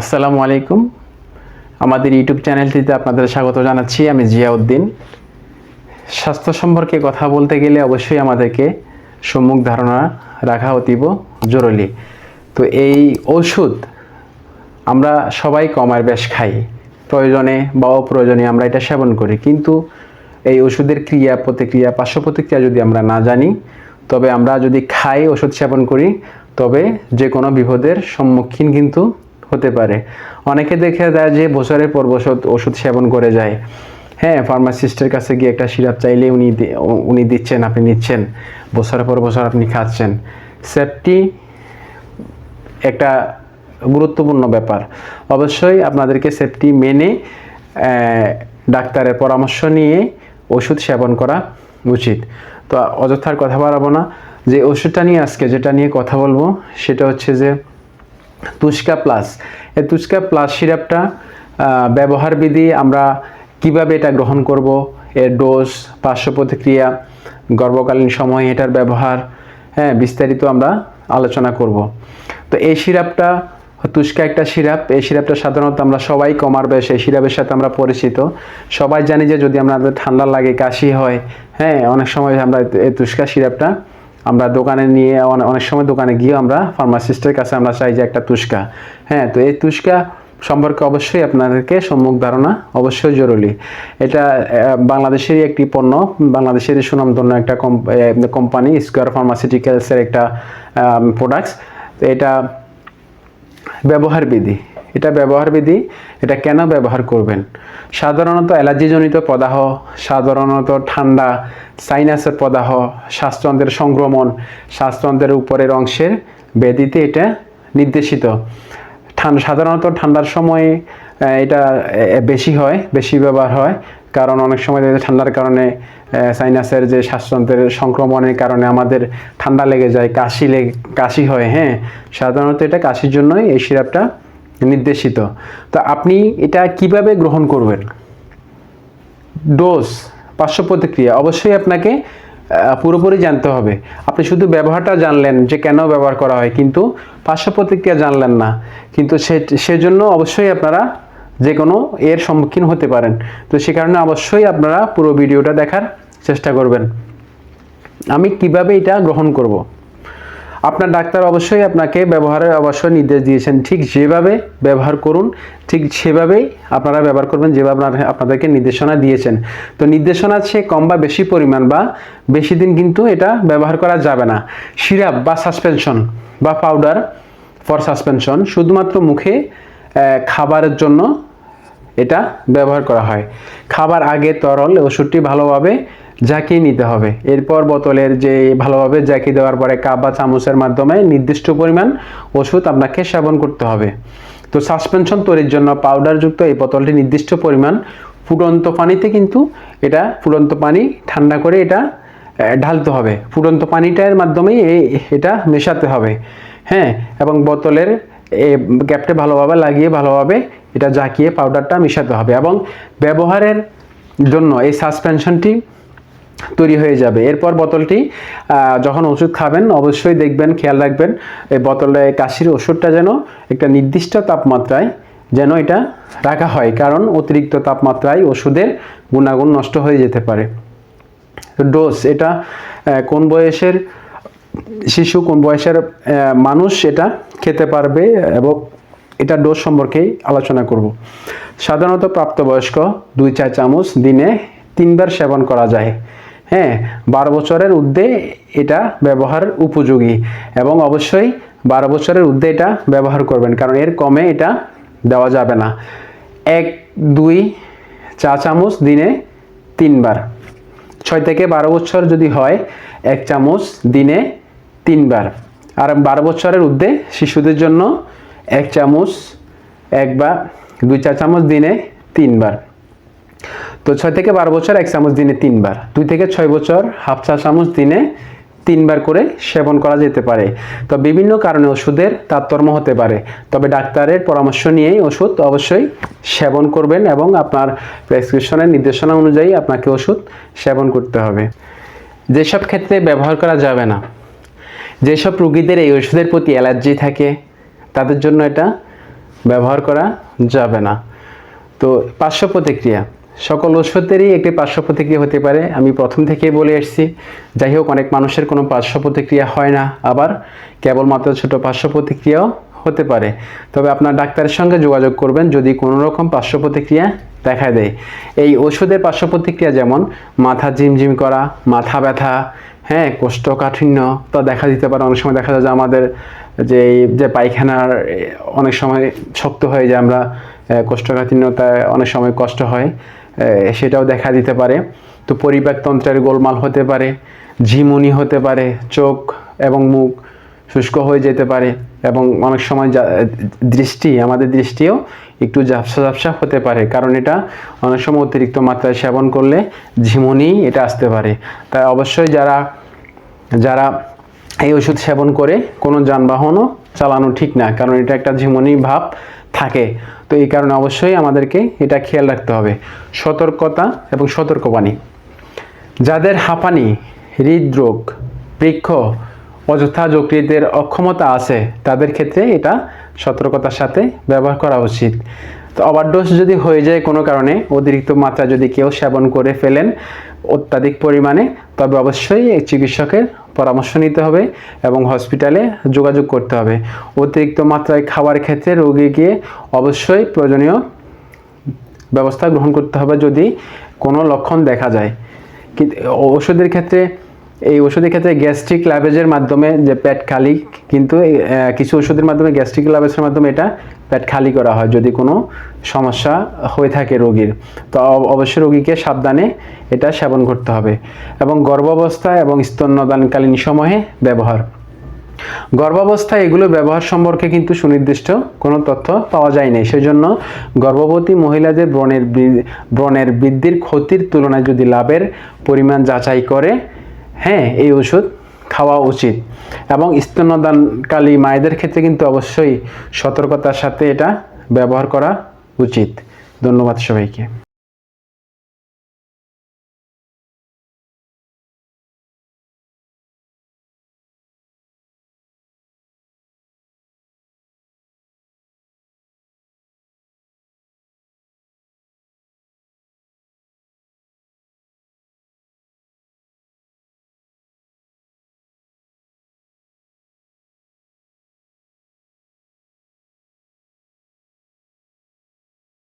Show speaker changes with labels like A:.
A: আসসালামু আলাইকুম। আমাদের ইউটিউব চ্যানেলটিতে আপনাদের স্বাগত জানাচ্ছি, আমি জিয়াউদ্দিন। স্বাস্থ্য সম্পর্কে কথা বলতে গেলে অবশ্যই আমাদেরকে সম্মুখ ধারণা রাখা অতীব জরুরি। তো এই ওষুধ আমরা সবাই কমার বেশ খাই, প্রয়োজনে বা অপ্রয়োজনে আমরা এটা সেবন করি। কিন্তু এই ওষুধের ক্রিয়া, প্রতিক্রিয়া পার্শ্ব প্রতিক্রিয়া যদি আমরা না জানি, তবে আমরা যদি খাই, ওষুধ সেবন করি, তবে যে কোনো বিপদের সম্মুখীন কিন্তু হতে পারে। অনেকে দেখে দেয় যে বছরের পর বছর ওষুধ সেবন করে যায়। হ্যাঁ ফার্মাসিস্টের কাছে গিয়ে একটা সিরাপ চাইলে উনি উনি দিচ্ছেন, আপনি নিচ্ছেন। বছরের পর বছর আপনি খাচ্ছেন। সেফটি একটা গুরুত্বপূর্ণ ব্যাপার। অবশ্যই আপনাদেরকে সেফটি মেনে ডাক্তারের পরামর্শ নিয়ে ওষুধ সেবন করা উচিত। তো অযথার কথা বাড়াবো না। যে ওষুধটা নিয়ে আজকে যেটা নিয়ে কথা বলব, সেটা হচ্ছে যে তুস্কা প্লাস। এই তুস্কা প্লাস সিরাপটা আহ, ব্যবহার বিধি আমরা কীভাবে এটা গ্রহণ করব এর ডোজ পার্শ্ব প্রতিক্রিয়া গর্ভকালীন সময় এটার ব্যবহার হ্যাঁ বিস্তারিত আমরা আলোচনা করব। তো এই সিরাপটা তুস্কা একটা সিরাপ এই সিরাপটা সাধারণত আমরা সবাই কমার বেশ এই সিরাপের সাথে আমরা পরিচিত। সবাই জানি যে যদি আমাদের ঠান্ডা লাগে কাশি হয় হ্যাঁ অনেক সময় আমরা এই তুস্কা সিরাপটা আমরা দোকানে নিয়ে অনেক সময় দোকানে গিয়ে আমরা ফার্মাসিস্টের কাছে আমরা চাই যে একটা তুস্কা হ্যাঁ তো এই তুস্কা সম্পর্কে অবশ্যই আপনাদেরকে সম্মুখ ধারণা অবশ্যই জরুরি। এটা বাংলাদেশেরই একটি পণ্য, বাংলাদেশেরই সুনামধন্য একটা কোম্পানি স্কোয়ার ফার্মাসিউটিক্যালসের একটা প্রোডাক্টস এটা ব্যবহার বিধি এটা ব্যবহার বিধি, এটা কেন ব্যবহার করবেন? সাধারণত অ্যালার্জিজনিত প্রদাহ সাধারণত ঠান্ডা সাইনাসের প্রদাহ শ্বাসতন্ত্রের সংক্রমণ শ্বাসতন্ত্রের উপরের অংশের ব্যাধিতে এটা নির্দেশিত। সাধারণত ঠান্ডার সময় এটা বেশি হয়, বেশি ব্যবহার হয়, কারণ অনেক সময় ঠান্ডার কারণে সাইনাসের যে শ্বাসতন্ত্রের সংক্রমণের কারণে আমাদের ঠান্ডা লেগে যায়, কাশি লেগে, কাশি হয় হ্যাঁ? সাধারণত এটা কাশির জন্যই এই সিরাপটা নির্দেশিত। তো আপনি এটা কীভাবে গ্রহণ করবেন? ডোজ, পার্শ্ব প্রতিক্রিয়া, অবশ্যই আপনাকে পুরোপুরি জানতে হবে। আপনি শুধু ব্যবহারটা জানলেন যে কেন ব্যবহার করা হয়, কিন্তু পার্শ্ব প্রতিক্রিয়া জানলেন না। কিন্তু সে, সেজন্য অবশ্যই আপনারা যে কোনো এর সম্মুখীন হতে পারেন। তো সে কারণে অবশ্যই আপনারা পুরো ভিডিওটা দেখার চেষ্টা করবেন। আমি কীভাবে এটা গ্রহণ করব। আপনার ডাক্তার অবশ্যই আপনাকে ব্যবহারের অবশ্যই নির্দেশ দিয়েছেন। ঠিক যেভাবে ব্যবহার করুন, ঠিক সেভাবেই আপনারা ব্যবহার করবেন, যেভাবে আপনাদেরকে নির্দেশনা দিয়েছেন। তো নির্দেশনা আছে কম বা বেশি পরিমাণ বা বেশি দিন কিন্তু এটা ব্যবহার করা যাবে না। সিরাপ বা সাসপেনশন বা পাউডার ফর সাসপেনশন শুধুমাত্র মুখে খাবারের জন্য এটা ব্যবহার করা হয়। খাবার আগে তরল ওষুধটি ভালোভাবে ঝাঁকিয়ে নিতে হবে। এরপর বোতলের যে ভালোভাবে ঝাঁকিয়ে দেওয়ার পরে কাপ বা চামচের মাধ্যমে নির্দিষ্ট পরিমাণ ওষুধ আপনাকে সেবন করতে হবে। তো সাসপেনশন তৈরির জন্য পাউডারযুক্ত এই বোতলটি নির্দিষ্ট পরিমাণ ফুটন্ত পানিতে কিন্তু এটা ফুটন্ত পানি ঠান্ডা করে এটা ঢালতে হবে। ফুটন্ত পানিটার মাধ্যমেই এই- এটা মেশাতে হবে। হ্যাঁ এবং বোতলের এই ক্যাপটা ভালোভাবে লাগিয়ে ভালোভাবে এটা জাকিয়ে পাউডারটা মেশাতে হবে। এবং ব্যবহারের জন্য এই সাসপেনশনটি তৈরি হয়ে যাবে। এরপর বোতলটি যখন ওষুধ খাবেন, অবশ্যই দেখবেন, খেয়াল রাখবেন, এই বোতলে কাশির ওষুধটা যেন একটা নির্দিষ্ট তাপমাত্রায় যেন এটা রাখা হয়, কারণ অতিরিক্ত তাপমাত্রায় ওষুধের গুণাগুণ নষ্ট হয়ে যেতে পারে। ডোজ, এটা কোন বয়সের শিশু, কোন বয়সের মানুষ এটা খেতে পারবে এবং এটা ডোজ সম্পর্কেই আলোচনা করব। সাধারণত প্রাপ্তবয়স্ক দুই চার চামচ দিনে তিনবার সেবন করা যায়। হ্যাঁ বারো বছরের ঊর্ধ্বে এটা ব্যবহার উপযোগী এবং অবশ্যই বারো বছরের ঊর্ধ্বে এটা ব্যবহার করবেন, কারণ এর কমে এটা দেওয়া যাবে না। এক, দুই, চা চামচ দিনে তিনবার। ছয় থেকে বারো বছর যদি হয়, এক চামচ দিনে তিনবার। আর বারো বছরের ঊর্ধ্বে শিশুদের জন্য এক চামচ, এক বা দুই চা চামচ দিনে তিনবার। তো ছয় থেকে বারো বছর এক চামচ দিনে তিনবার, দুই থেকে ছয় বছর হাফ চা চামচ দিনে তিনবার করে সেবন করা যেতে পারে। তো বিভিন্ন কারণে ওষুধের তারতম্য হতে পারে। তবে ডাক্তারের পরামর্শ নিয়েই ওষুধ অবশ্যই সেবন করবেন এবং আপনার প্রেসক্রিপশনের নির্দেশনা অনুযায়ী আপনাকে ওষুধ সেবন করতে হবে। যেসব ক্ষেত্রে ব্যবহার করা যাবে না, যেসব রুগীদের এই ওষুধের প্রতি অ্যালার্জি থাকে, তাদের জন্য এটা ব্যবহার করা যাবে না। তো পার্শ্ব প্রতিক্রিয়া সকল ওষুধেরই একটি পার্শ্ব প্রতিক্রিয়া হতে পারে। আমি প্রথম থেকেই বলে এসেছি যাই হোক অনেক মানুষের কোনো পার্শ্ব প্রতিক্রিয়া হয় না, আবার কেবলমাত্র ছোট পার্শ্ব প্রতিক্রিয়াও হতে পারে। তবে আপনার ডাক্তারের সঙ্গে যোগাযোগ করবেন যদি কোনো রকম পার্শ্ব প্রতিক্রিয়া দেখা দেয়। এই ওষুধের পার্শ্ব প্রতিক্রিয়া যেমন, মাথা ঝিমঝিম করা, মাথা ব্যথা হ্যাঁ কোষ্ঠকাঠিন্য তো দেখা দিতে পারে। অনেক সময় দেখা যায় যে আমাদের যে যে পায়খানার অনেক সময় শক্ত হয়ে যায় আমরা কোষ্ঠকাঠিন্যতায় অনেক সময় কষ্ট হয়। সেটাও দেখা দিতে পারে। তো পরিপাকতন্ত্রের গোলমাল হতে পারে, ঝিমুনি হতে পারে, চোখ এবং মুখ শুষ্ক হয়ে যেতে পারে এবং অনেক সময় দৃষ্টি, আমাদের দৃষ্টিও একটু ঝাপসা ঝাপসা হতে পারে। কারণ এটা অনেক সময় অতিরিক্ত মাত্রায় সেবন করলে ঝিমুনি এটা আসতে পারে। তাই অবশ্যই যারা যারা এই ওষুধ সেবন করে কোনো যানবাহনও চালানো ঠিক না, কারণ এটা একটা ঝিমুনি ভাব থাকে। তো এই কারণে অবশ্যই আমাদেরকে এটা খেয়াল রাখতে হবে। সতর্কতা এবং সতর্কবাণী। যাদের হাঁপানি, হৃদরোগ, বৃক্ষ, অযথা যকৃতের অক্ষমতা আছে, তাদের ক্ষেত্রে এটা সতর্কতার সাথে ব্যবহার করা উচিত। তো ওভারডোজ যদি হয়ে যায় কোনো কারণে, অতিরিক্ত মাত্রা যদি কেউ সেবন করে ফেলেন অত্যাধিক পরিমাণে, তবে অবশ্যই এই চিকিৎসকের পরামর্শ নিতে হবে এবং হসপিটালে যোগাযোগ করতে হবে। অতিরিক্ত মাত্রায় খাওয়ার ক্ষেত্রে রোগীকে অবশ্যই প্রয়োজনীয় ব্যবস্থা গ্রহণ করতে হবে যদি কোনো লক্ষণ দেখা যায়। কিন্তু ওষুধের ক্ষেত্রে এই ওষুধের ক্ষেত্রে গ্যাস্ট্রিক ল্যাবেজের মাধ্যমে যে পেট খালি, কিন্তু কিছু ওষুধের মাধ্যমে গ্যাস্ট্রিক ল্যাবেজের মাধ্যমে এটা পেট খালি করা হয় যদি কোনো সমস্যা হয়ে থাকে রোগীর। তো অবশ্যই রোগীকে সাবধানে এটা সেবন করতে হবে। এবং গর্ভাবস্থা এবং স্তন্যদানকালীন সময়ে ব্যবহার। গর্ভাবস্থায় এগুলো ব্যবহার সম্পর্কে কিন্তু সুনির্দিষ্ট কোনো তথ্য পাওয়া যায়নি সেজন্য গর্ভবতী মহিলাদের ব্রণের ব্রণের বৃদ্ধির ক্ষতির তুলনায় যদি লাভের পরিমাণ যাচাই করে হ্যাঁ এই ওষুধ খাওয়া উচিত। এবং স্তন্যদানকালী মায়েদের ক্ষেত্রে কিন্তু অবশ্যই সতর্কতার সাথে এটা ব্যবহার করা উচিত। ধন্যবাদ সবাইকে।